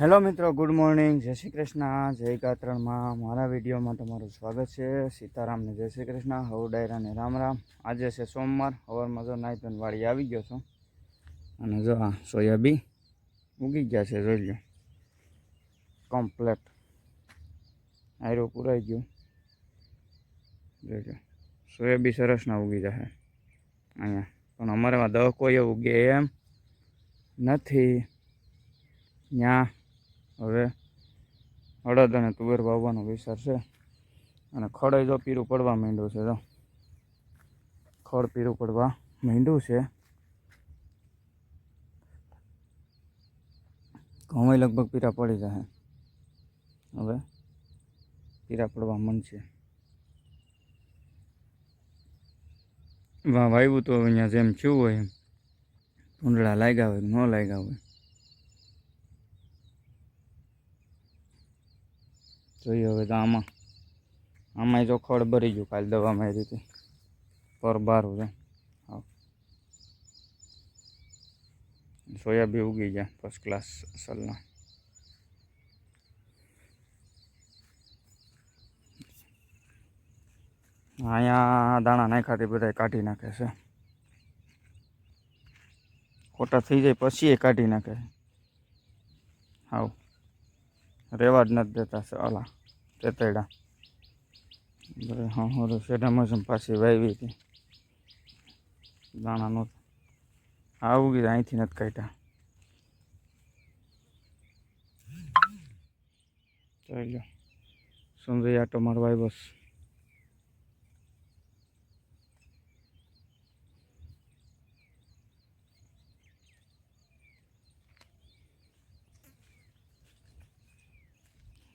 Hello મિત્રો, good morning. જય શ્રી કૃષ્ણ. જય ગાત્રણમાં મારા વિડીયોમાં તમારું સ્વાગત છે. સીતારામને જય શ્રી કૃષ્ણ. હવ ડાયરાને રામ રામ. આજે છે સોમવાર. હવારમાં જો ધોઈને વાળી આવી ગયો છું. અને જો આ સોયાબી ઉગી ગયા છે, જોઈ લો કમ્પ્લેટ આયરો પૂરાઈ ગયો. જોઈ લો સોયાબી સરસના ઉગી જશે. અહીંયા. પણ અમારામાં દહ કોઈ ઉગે એમ નથી. ત્યાં હવે અડદ અને તુવેર વાવવાનો વિચાર છે. અને ખડે જો પીરું પડવા માંડ્યું છે તો ખડ પીરું પડવા માંડ્યું છે. ઘઉં લગભગ પીરા પડી જશે. હવે પીરા પડવા માંડશે. વાહ વાવ્યું તો અહીંયા જેમ થયું હોય એમ. ભૂંડળા લાગ્યા હોય ન લાગ્યા હોય. જોઈએ હવે તો આમાં આમાં જો ખડ ભરી ગયું કાલે દવા મારી હતી. પર બારું છે. હા સોયાબી ઉગી ગયા ફર્સ્ટ ક્લાસ અસલના. અહીંયા દાણા નાખાથી બધા કાઢી નાખે છે. ખોટા થઈ જાય પછી એ કાઢી નાખે. હાવ. રેવા જ નથી દેતા અલા, તેતેડા. હા હા શેઢામાં પાછી વાવી હતી. દાણા નહોતા. આવું કીધું અહીંથી નથી કાઢ્યા. ચાલ્યો. સુંદરી આટો મારવાય બસ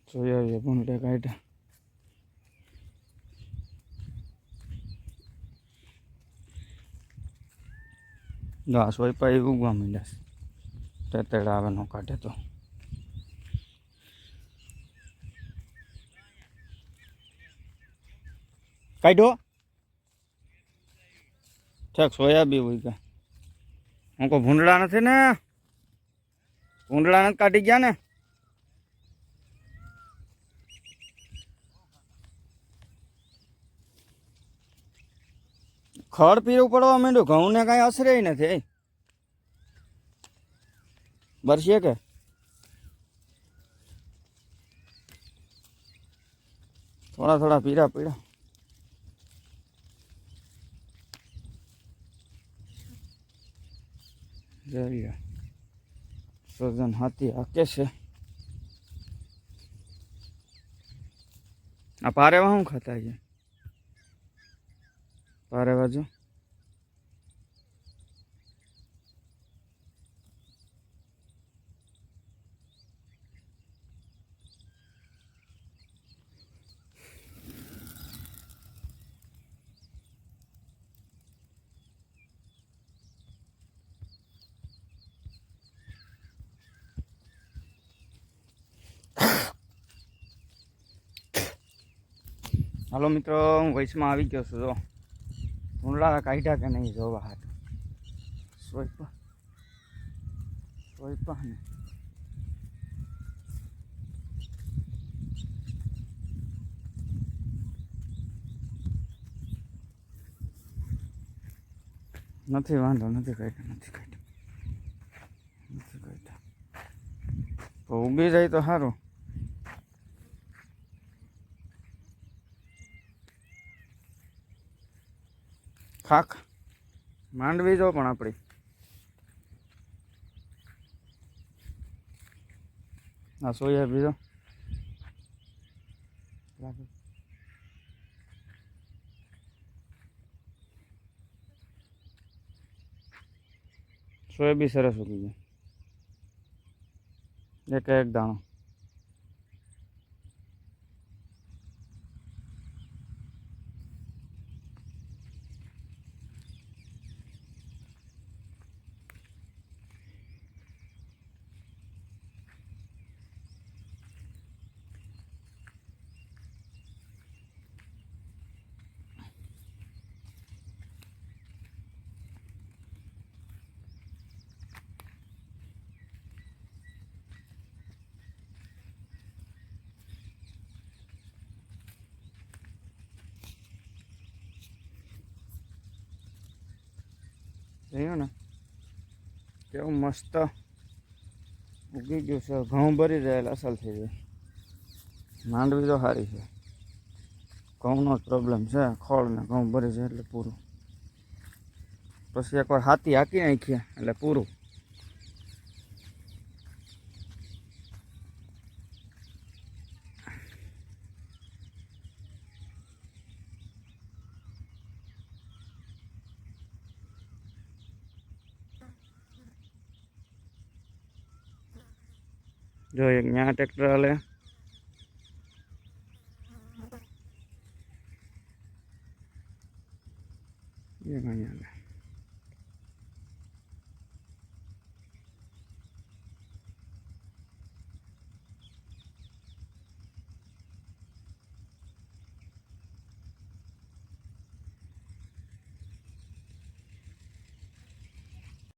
જોઈએ ભૂંડે કાઢ્યા ઘાસ હોય પાઈ ઉગવા માંડ્યા તેતેડા આવે નો કાઢે તો. કાઢ્યો સોયા બી હોય કે. હું કોઈ ભૂંડળા નથી ને? ભૂંડળા નથી કાઢી ગયા ને? ખડ પીરું પડવા માંડ્યું. ઘઉંને કાંઈ અસરે નથી બરશે કે? થોડા થોડા પીરા પીડા. જોઈએ સર્જન હાથી હાકે છે. આ પારે શું ખાતા છે? પારે બાજુ. હાલો મિત્રો હું વૈશમાં આવી ગયો છું જો. ભૂંડલા કાઢ્યા કે નહીં જોવા હાથ? સોઈપા સોઈપા ને. નથી, વાંધો, નથી કાઢ્યો નથી કાઢ્યો. નથી કાઢ્યો. તો ઉગી જાય તો સારું. ખાખ. માંડવી જો પણ આપણી. આ સોયા બીજો. સોયાબી સરસ ઉગી જાય એક એક દાણો. જોયું ને, કેવું મસ્ત ઉગી ગયું છે. ઘઉં ભરી રહેલા અસલ થઈ ગઈ માંડવી તો સારી છે. ઘઉંનો જ પ્રોબ્લેમ છે. ખોળને ઘઉં ભરી જાય એટલે પૂરું. પછી એકવાર હાથી હાકી નાખીએ એટલે પૂરું. જો એક ન્યા ટ્રેક્ટર હાલે એક અહીંયા